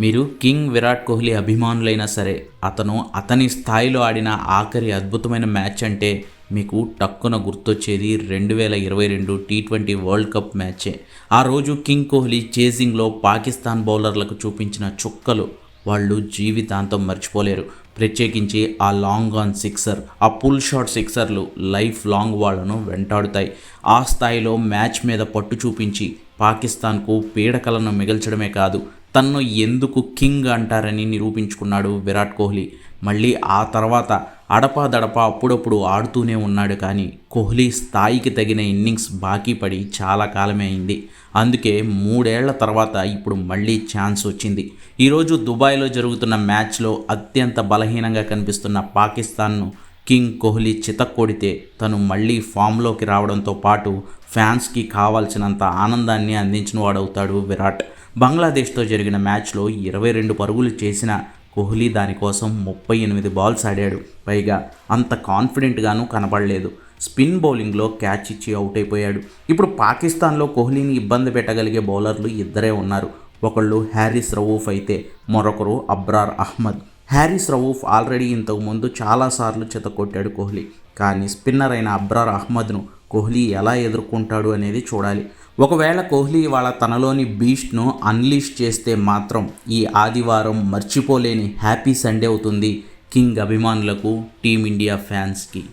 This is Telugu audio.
మీరు కింగ్ విరాట్ కోహ్లీ అభిమానులైనా సరే అతను అతని స్థాయిలో ఆడిన ఆఖరి అద్భుతమైన మ్యాచ్ అంటే మీకు టక్కున గుర్తొచ్చేది రెండు వేల ఇరవై రెండు టీ ట్వంటీ వరల్డ్ కప్ మ్యాచే. ఆ రోజు కింగ్ కోహ్లీ చేజింగ్లో పాకిస్తాన్ బౌలర్లకు చూపించిన చుక్కలు వాళ్ళు జీవితాంతం మర్చిపోలేరు. ప్రత్యేకించి ఆ లాంగ్ ఆన్ సిక్సర్ ఆ పుల్ షాట్ సిక్సర్లు లైఫ్ లాంగ్ వాళ్ళను వెంటాడుతాయి. ఆ స్థాయిలో మ్యాచ్ మీద పట్టు చూపించి పాకిస్తాన్కు పీడకలను మిగల్చడమే కాదు తన్ను ఎందుకు కింగ్ అంటారని నిరూపించుకున్నాడు విరాట్ కోహ్లీ. మళ్ళీ ఆ తర్వాత అడపాదడపా అప్పుడప్పుడు ఆడుతూనే ఉన్నాడు కానీ కోహ్లీ స్థాయికి తగిన ఇన్నింగ్స్ బాకీ పడి చాలా కాలమే అయింది. అందుకే మూడేళ్ళ తర్వాత ఇప్పుడు మళ్ళీ ఛాన్స్ వచ్చింది. ఈరోజు దుబాయ్లో జరుగుతున్న మ్యాచ్లో అత్యంత బలహీనంగా కనిపిస్తున్న పాకిస్తాన్ను కింగ్ కోహ్లీ చితక్కొడితే తను మళ్ళీ ఫామ్లోకి రావడంతో పాటు ఫ్యాన్స్కి కావాల్సినంత ఆనందాన్ని అందించిన వాడవుతాడు విరాట్. బంగ్లాదేశ్తో జరిగిన మ్యాచ్లో ఇరవై రెండు పరుగులు చేసిన కోహ్లీ దానికోసం ముప్పై ఎనిమిది బాల్స్ ఆడాడు. పైగా అంత కాన్ఫిడెంట్గాను కనబడలేదు. స్పిన్ బౌలింగ్లో క్యాచ్ ఇచ్చి అవుట్ అయిపోయాడు ఇప్పుడు పాకిస్తాన్లో కోహ్లీని ఇబ్బంది పెట్టగలిగే బౌలర్లు ఇద్దరే ఉన్నారు. ఒకళ్ళు హ్యారిస్ రవూఫ్ అయితే మరొకరు అబ్రార్ అహ్మద్. హ్యారిస్ రవూఫ్ ఆల్రెడీ ఇంతకుముందు చాలాసార్లు చెతకొట్టాడు కోహ్లీ. కానీ స్పిన్నర్ అయిన అబ్రార్ అహ్మద్ను కోహ్లీ ఎలా ఎదుర్కొంటాడు అనేది చూడాలి. ఒకవేళ కోహ్లీ వాళ్ళ తనలోని బీస్ట్ను అన్లీష్ చేస్తే మాత్రం ఈ ఆదివారం మర్చిపోలేని హ్యాపీ సండే అవుతుంది కింగ్ అభిమానులకు టీమిండియా ఫ్యాన్స్కి.